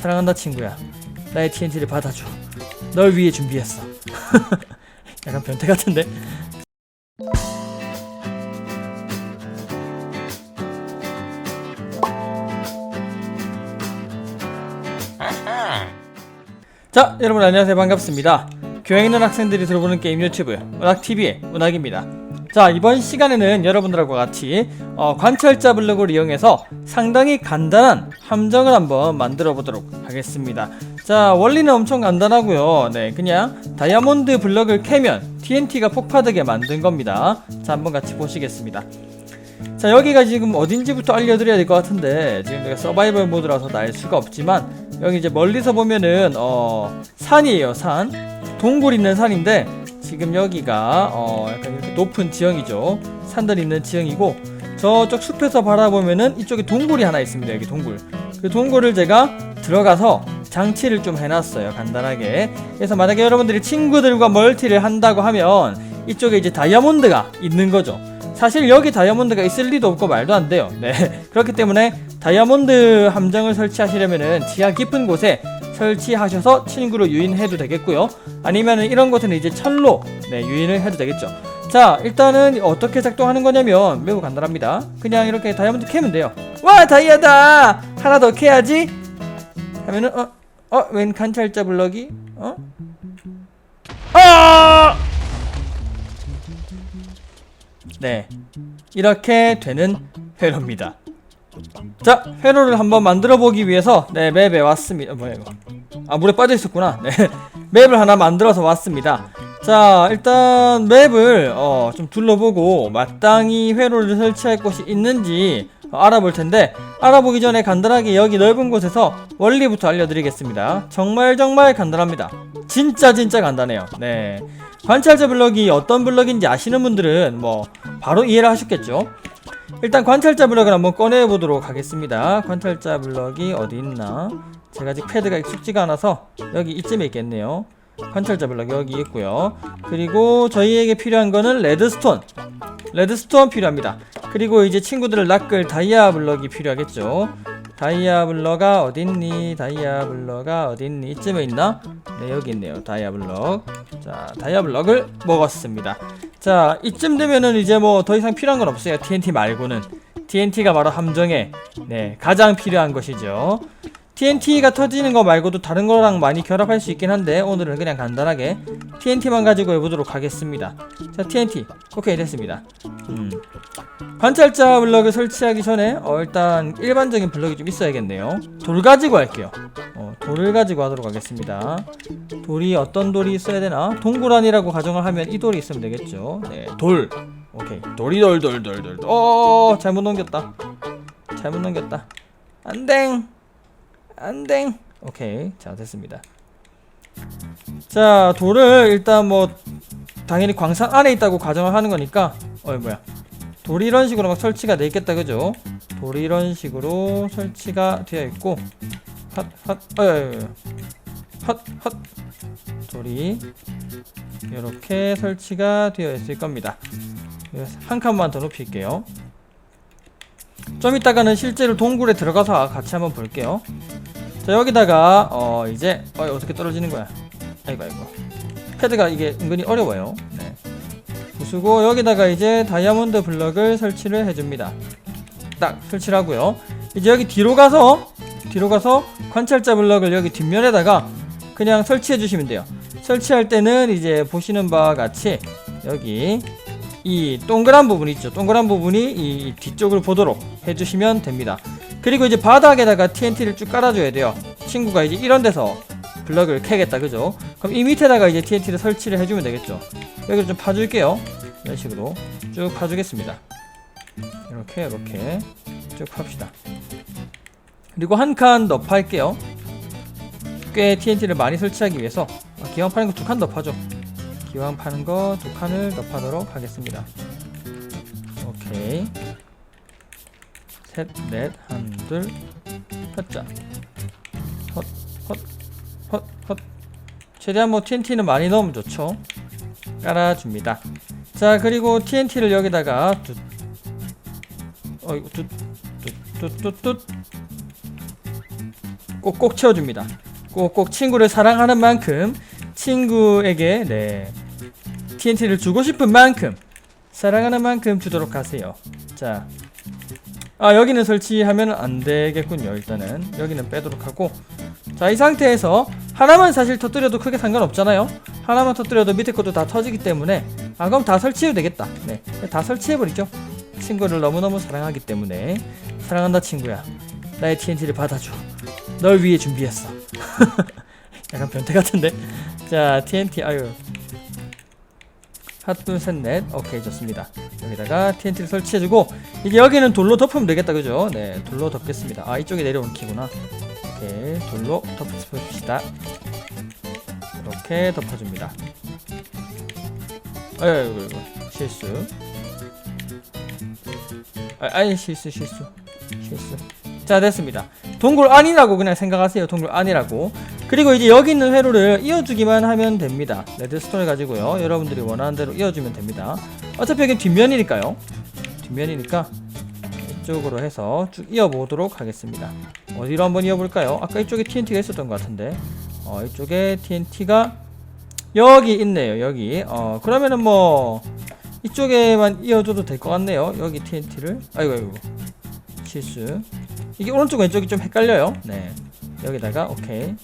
사랑한다 친구야. 나의 TNT를 받아줘. 널 위해 준비했어. 약간 변태 같은데. 자, 여러분 안녕하세요. 반갑습니다. 교양 있는 학생들이 들어보는 게임 유튜브 은학TV의 은학입니다. 자, 이번 시간에는 여러분들하고 같이 어, 관찰자 블록을 이용해서 상당히 간단한 함정을 한번 만들어 보도록 하겠습니다. 자, 원리는 엄청 간단하고요. 네, 그냥 다이아몬드 블럭을 캐면 TNT가 폭파되게 만든 겁니다. 자, 한번 같이 보시겠습니다. 자 여기가 지금 어딘지부터 알려드려야 될 것 같은데 지금 내가 서바이벌 모드라서 알 수가 없지만 여기 이제 멀리서 보면은 어 산이에요 산 동굴 있는 산인데 지금 여기가 어 약간 이렇게 높은 지형이죠. 산들 있는 지형이고 저쪽 숲에서 바라보면은 이쪽에 동굴이 하나 있습니다. 여기 동굴. 그 동굴을 제가 들어가서 장치를 좀 해놨어요 간단하게. 그래서 만약에 여러분들이 친구들과 멀티를 한다고 하면 이쪽에 이제 다이아몬드가 있는 거죠. 사실 여기 다이아몬드가 있을 리도 없고 말도 안 돼요. 네. 그렇기 때문에 다이아몬드 함정을 설치하시려면은 지하 깊은 곳에 설치하셔서 친구로 유인해도 되겠고요. 아니면은 이런 곳에는 이제 철로 네, 유인을 해도 되겠죠. 자, 일단은 어떻게 작동하는 거냐면 매우 간단합니다. 그냥 이렇게 다이아몬드 캐면 돼요. 와, 다이아다! 하나 더 캐야지. 하면은 어, 어, 웬 관찰자 블럭이? 어? 아! 네. 이렇게 되는 회로입니다. 자, 회로를 한번 만들어 보기 위해서 네, 맵에 왔습니다. 뭐야 이거? 아, 물에 빠져 있었구나. 네. 맵을 하나 만들어서 왔습니다. 자, 일단 맵을 어, 좀 둘러보고 마땅히 회로를 설치할 곳이 있는지 어, 알아볼 텐데 알아보기 전에 간단하게 여기 넓은 곳에서 원리부터 알려드리겠습니다. 정말 정말 간단합니다. 진짜 진짜 간단해요. 네. 관찰자 블럭이 어떤 블럭인지 아시는 분들은 뭐 바로 이해를 하셨겠죠. 일단 관찰자 블럭을 한번 꺼내 보도록 하겠습니다. 관찰자 블럭이 어디 있나? 제가 아직 패드가 익숙지가 않아서 여기 이쯤에 있겠네요. 관찰자 블럭 여기 있고요. 그리고 저희에게 필요한 거는 레드스톤. 레드스톤 필요합니다. 그리고 이제 친구들을 낚을 다이아 블럭이 필요하겠죠. 다이아 블럭가 어딨니? 다이아 블럭가 어딨니? 이쯤에 있나? 네 여기 있네요. 다이아 블럭. 자 다이아 블럭을 먹었습니다. 자 이쯤 되면은 이제 뭐 더 이상 필요한 건 없어요. TNT 말고는 TNT가 바로 함정에 네 가장 필요한 것이죠. TNT가 터지는 거 말고도 다른 거랑 많이 결합할 수 있긴 한데 오늘은 그냥 간단하게 TNT만 가지고 해보도록 하겠습니다. 자 TNT 오케이 됐습니다. 음. 관찰자 블럭을 설치하기 전에 어, 일단 일반적인 블럭이 좀 있어야겠네요. 돌 가지고 할게요. 어, 돌을 가지고 하도록 하겠습니다. 돌이 어떤 돌이 있어야 되나? 동굴안이라고 가정을 하면 이 돌이 있으면 되겠죠. 네, 돌. 오케이. 돌이 돌 돌 돌 돌. 어, 잘못 넘겼다. 잘못 넘겼다. 안댕. 안댕. 오케이. 자, 됐습니다. 자, 돌을 일단 뭐 당연히 광산 안에 있다고 가정을 하는 거니까 어, 뭐야? 돌이 이런 식으로 막 설치가 돼 있겠다, 그죠? 돌이 이런 식으로 설치가 되어 있고 핫, 핫, 어, 어, 어, 핫, 핫. 돌이 이렇게 설치가 되어 있을 겁니다. 한 칸만 더 높일게요. 좀 이따가는 실제로 동굴에 들어가서 같이 한번 볼게요. 자 여기다가 어 이제 어 어떻게 떨어지는 거야? 아이고 아이고 패드가 이게 은근히 어려워요. 네. 부수고 여기다가 이제 다이아몬드 블럭을 설치를 해줍니다. 딱 설치를 하고요. 이제 여기 뒤로 가서 뒤로 가서 관찰자 블럭을 여기 뒷면에다가 그냥 설치해 주시면 돼요. 설치할 때는 이제 보시는 바와 같이 여기 이 동그란 부분 있죠. 동그란 부분이 이 뒤쪽을 보도록 해주시면 됩니다. 그리고 이제 바닥에다가 TNT를 쭉 깔아줘야 돼요. 친구가 이제 이런 데서 블럭을 캐겠다, 그죠? 그럼 이 밑에다가 이제 TNT를 설치를 해주면 되겠죠. 여기를 좀 파줄게요. 이런 식으로 쭉 파주겠습니다. 이렇게 이렇게 쭉 팝시다. 그리고 한 칸 더 팔게요. 꽤 TNT를 많이 설치하기 위해서 아, 기왕 파는 거 두 칸 더 파죠. 기왕 파는 거 두 칸을 더 파도록 하겠습니다. 오케이. 셋, 넷, 한, 둘, 헛자. 헛, 헛, 헛, 헛. 최대한 뭐 TNT는 많이 넣으면 좋죠. 깔아줍니다. 자, 그리고 TNT를 여기다가 두, 어이구, 두, 두, 두, 두, 두, 꼭꼭 채워줍니다. 꼭꼭 친구를 사랑하는 만큼 친구에게 네 TNT를 주고 싶은 만큼 사랑하는 만큼 주도록 하세요. 자, 아 여기는 설치하면 안 되겠군요. 일단은 여기는 빼도록 하고 자 이 상태에서 하나만 사실 터뜨려도 크게 상관없잖아요. 하나만 터뜨려도 밑에 것도 다 터지기 때문에 아 그럼 다 설치해도 되겠다. 네, 다 설치해버리죠. 친구를 너무너무 사랑하기 때문에 사랑한다 친구야. 나의 TNT를 받아줘. 널 위해 준비했어. 약간 변태 같은데. 자 TNT 아유. 하둘셋넷 오케이 좋습니다. 여기다가 TNT를 설치해주고 이제 여기는 돌로 덮으면 되겠다 그죠? 네 돌로 덮겠습니다. 아 이쪽에 내려온 키구나. 오케이 돌로 덮읍시다. 이렇게 덮어줍니다. 아이고 이거 실수. 아, 아니 실수 실수 실수. 자 됐습니다. 동굴 안이라고 그냥 생각하세요. 동굴 안이라고. 그리고 이제 여기 있는 회로를 이어주기만 하면 됩니다. 레드스톤을 가지고요. 여러분들이 원하는 대로 이어주면 됩니다. 어차피 여기 뒷면이니까요. 뒷면이니까 이쪽으로 해서 쭉 이어보도록 하겠습니다. 어디로 한번 이어볼까요? 아까 이쪽에 TNT가 있었던 것 같은데 어, 이쪽에 TNT가 여기 있네요. 여기 어, 그러면은 뭐 이쪽에만 이어줘도 될 것 같네요. 여기 TNT를 아이고 아이고 실수 이게 오른쪽 왼쪽이 좀 헷갈려요. 네 여기다가 오케이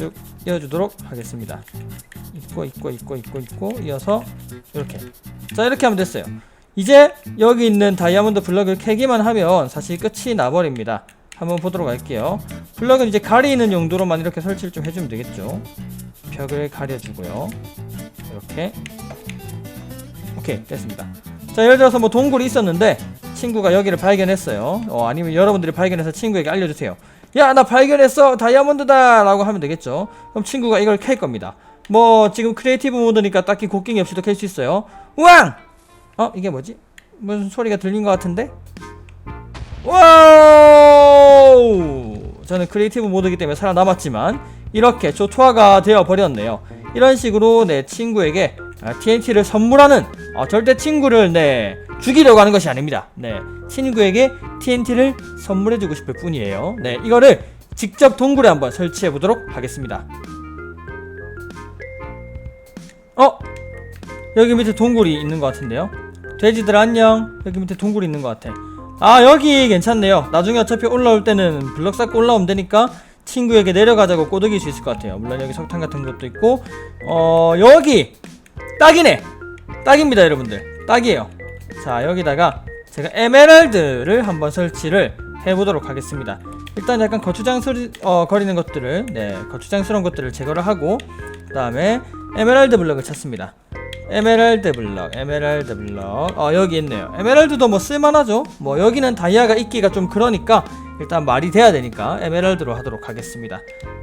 쭉 이어주도록 하겠습니다. 있고 있고 있고 있고 있고 이어서 이렇게 자 이렇게 하면 됐어요. 이제 여기 있는 다이아몬드 블럭을 캐기만 하면 사실 끝이 나버립니다. 한번 보도록 할게요. 블럭은 이제 가리는 용도로만 이렇게 설치를 좀 해주면 되겠죠. 벽을 가려주고요. 이렇게 오케이 됐습니다. 자 예를 들어서 뭐 동굴이 있었는데 친구가 여기를 발견했어요. 어, 아니면 여러분들이 발견해서 친구에게 알려주세요. 야 나 발견했어 다이아몬드다 라고 하면 되겠죠. 그럼 친구가 이걸 캘 겁니다. 뭐 지금 크리에이티브 모드니까 딱히 곡괭이 없이도 캘 수 있어요. 우왕! 어 이게 뭐지? 무슨 소리가 들린 것 같은데? 와우! 저는 크리에이티브 모드이기 때문에 살아남았지만 이렇게 조투화가 되어 버렸네요. 이런 식으로 내 친구에게 아, TNT를 선물하는 어, 절대 친구를 네 죽이려고 하는 것이 아닙니다. 네 친구에게 TNT를 선물해주고 싶을 뿐이에요. 네 이거를 직접 동굴에 한번 설치해 보도록 하겠습니다. 어 여기 밑에 동굴이 있는 것 같은데요. 돼지들 안녕. 여기 밑에 동굴이 있는 것 같아. 아 여기 괜찮네요. 나중에 어차피 올라올 때는 블럭 쌓고 올라오면 되니까 친구에게 내려가자고 꼬드길 수 있을 것 같아요. 물론 여기 석탄 같은 것도 있고 어 여기 딱이네. 딱입니다 여러분들. 딱이에요. 자 여기다가 제가 에메랄드를 한번 설치를 해보도록 하겠습니다. 일단 약간 거추장스러 어, 거리는 것들을 네 거추장스러운 것들을 제거를 하고 그 다음에 에메랄드 블럭을 찾습니다. 에메랄드 블럭, 에메랄드 블럭. 어, 여기 있네요. 에메랄드도 뭐 쓸만하죠? 뭐, 여기는 다이아가 있기가 좀 그러니까, 일단 말이 돼야 되니까, 에메랄드로 하도록 하겠습니다.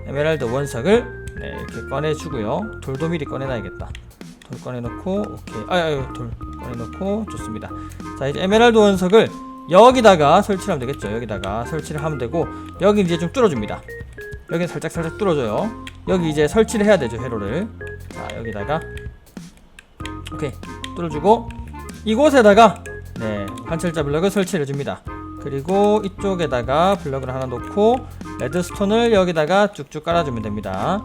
에메랄드 원석을, 네, 이렇게 꺼내주고요. 돌도 미리 꺼내놔야겠다. 돌 꺼내놓고, 오케이. 아유, 아유, 돌 꺼내놓고, 좋습니다. 자, 이제 에메랄드 원석을 여기다가 설치를 하면 되겠죠. 여기다가 설치를 하면 되고, 여기 이제 좀 뚫어줍니다. 여기 살짝 살짝 뚫어줘요. 여기 이제 설치를 해야 되죠, 회로를. 자, 여기다가 오케이. 뚫어주고 이곳에다가 네 관찰자 블럭을 설치해 줍니다. 그리고 이쪽에다가 블럭을 하나 놓고 레드스톤을 여기다가 쭉쭉 깔아주면 됩니다.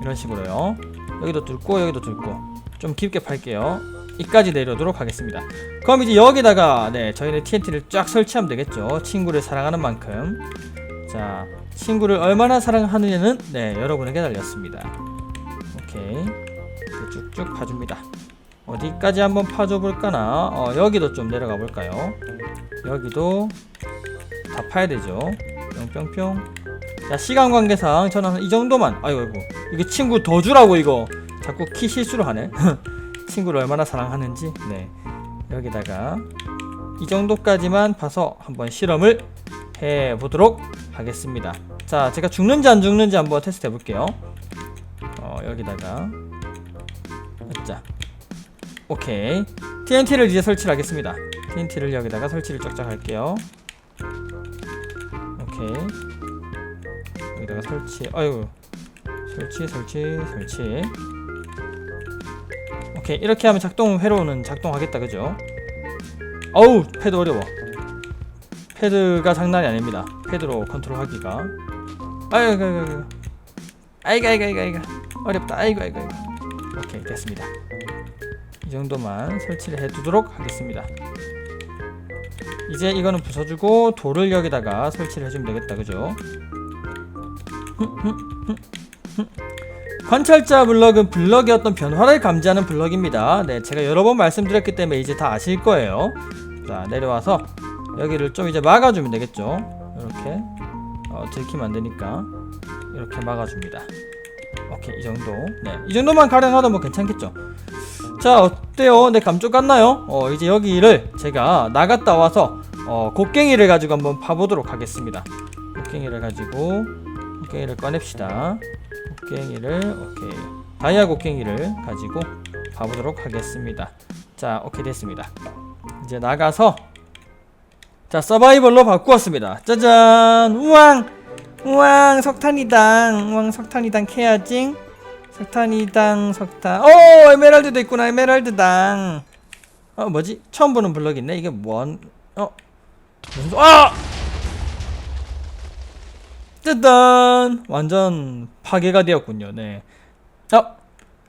이런 식으로요. 여기도 뚫고 여기도 뚫고 좀 깊게 팔게요. 이까지 내려도록 하겠습니다. 그럼 이제 여기다가 네 저희는 TNT를 쫙 설치하면 되겠죠. 친구를 사랑하는 만큼. 자 친구를 얼마나 사랑하느냐는 네 여러분에게 달렸습니다. 오케이. 쭉쭉 파줍니다 어디까지 한번 파줘 볼까나? 어, 여기도 좀 내려가 볼까요? 여기도 다 파야 되죠? 뿅뿅뿅. 자 시간 관계상 저는 한이 정도만. 아이고 아이고. 이게 친구 더 주라고 이거. 자꾸 키 실수로 하네. 친구를 얼마나 사랑하는지. 네. 여기다가 이 정도까지만 봐서 한번 실험을 해 보도록 하겠습니다. 자 제가 죽는지 안 죽는지 한번 테스트 해 볼게요. 어 여기다가. 자 오케이. TNT를 이제 설치를 하겠습니다. TNT를 여기다가 설치를 쫙쫙 할게요. 오케이. 여기다가 설치 아유. 설치 설치 설치. 오케이. 이렇게 하면 작동 회로는 작동하겠다. 그죠? 어우 패드 어려워. 패드가 장난이 아닙니다. 패드로 컨트롤하기가. 아이고 아이고 아이고 아이고. 아이고 아이고 아이고. 어렵다. 아이고 아이고 아이고. 오케이. 됐습니다. 이 정도만 설치를 해두도록 하겠습니다 이제 이거는 부숴주고 돌을 여기다가 설치를 해주면 되겠다 그죠 관찰자 블럭은 블럭의 어떤 변화를 감지하는 블럭입니다 네 제가 여러 번 말씀드렸기 때문에 이제 다 아실 거예요 자 내려와서 여기를 좀 이제 막아주면 되겠죠 이렇게 어, 들키면 안 되니까 이렇게 막아줍니다. 오케이 이 정도. 네, 이 정도만 가량하다 뭐 괜찮겠죠. 자 어때요? 네 감쪽 같나요? 어 이제 여기를 제가 나갔다 와서 어 곡괭이를 가지고 한번 파보도록 하겠습니다. 곡괭이를 가지고 곡괭이를 꺼냅시다. 곡괭이를 오케이 다이아 곡괭이를 가지고 파보도록 하겠습니다. 자 오케이 됐습니다. 이제 나가서 자 서바이벌로 바꾸었습니다 짜잔 우왕 우왕 석탄이당 우왕 석탄이당 캐야지 석탄이당 석탄. 오 에메랄드도 있구나 에메랄드당. 어 뭐지? 처음 보는 블럭 있네. 이게 뭔 어? 무슨 소- 아! 짜잔 완전 파괴가 되었군요 네. 어?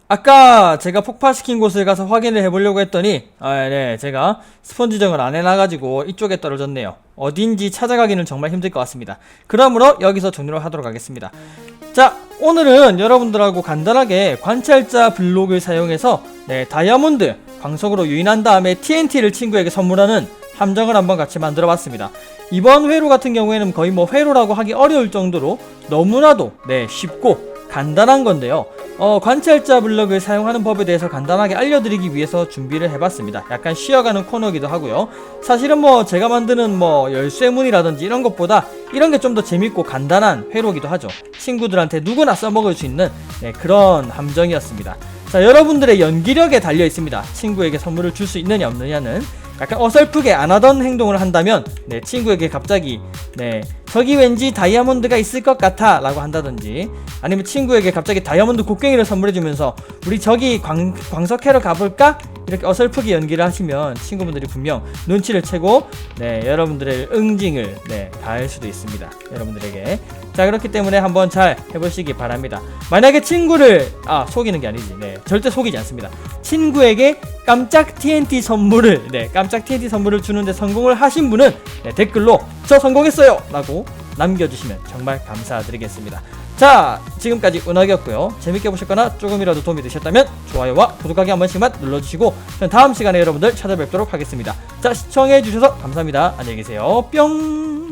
아까 제가 폭파시킨 곳을 가서 확인을 해보려고 했더니 아, 네 제가 스펀지 정을 안 해놔가지고 이쪽에 떨어졌네요. 어딘지 찾아가기는 정말 힘들 것 같습니다. 그러므로 여기서 종료를 하도록 하겠습니다 자 오늘은 여러분들하고 간단하게 관찰자 블록을 사용해서 네 다이아몬드 광석으로 유인한 다음에 TNT를 친구에게 선물하는 함정을 한번 같이 만들어 봤습니다 이번 회로 같은 경우에는 거의 뭐 회로라고 하기 어려울 정도로 너무나도 네 쉽고 간단한 건데요. 어, 관찰자 블럭을 사용하는 법에 대해서 간단하게 알려드리기 위해서 준비를 해봤습니다. 약간 쉬어가는 코너기도 하고요. 사실은 뭐 제가 만드는 뭐 열쇠문이라든지 이런 것보다 이런 게 좀 더 재밌고 간단한 회로기도 하죠. 친구들한테 누구나 써먹을 수 있는 네, 그런 함정이었습니다. 자, 여러분들의 연기력에 달려 있습니다. 친구에게 선물을 줄 수 있느냐 없느냐는 약간 어설프게 안 하던 행동을 한다면 네 친구에게 갑자기 네 저기 왠지 다이아몬드가 있을 것 같아 라고 한다든지 아니면 친구에게 갑자기 다이아몬드 곡괭이를 선물해주면서 우리 저기 광, 광석캐러 가볼까? 이렇게 어설프게 연기를 하시면 친구분들이 분명 눈치를 채고 네 여러분들의 응징을 네 가할 수도 있습니다. 여러분들에게. 자 그렇기 때문에 한번 잘 해보시기 바랍니다. 만약에 친구를 아 속이는 게 아니지. 네 절대 속이지 않습니다. 친구에게 깜짝 TNT 선물을 네 깜짝 TNT 선물을 주는데 성공을 하신 분은 네, 댓글로 저 성공했어요! 라고 남겨주시면 정말 감사드리겠습니다 자 지금까지 은하기였고요. 재밌게 보셨거나 조금이라도 도움이 되셨다면 좋아요와 구독하기 한 번씩만 눌러주시고 전 다음 시간에 여러분들 찾아뵙도록 하겠습니다. 자 시청해주셔서 감사합니다. 안녕히 계세요. 뿅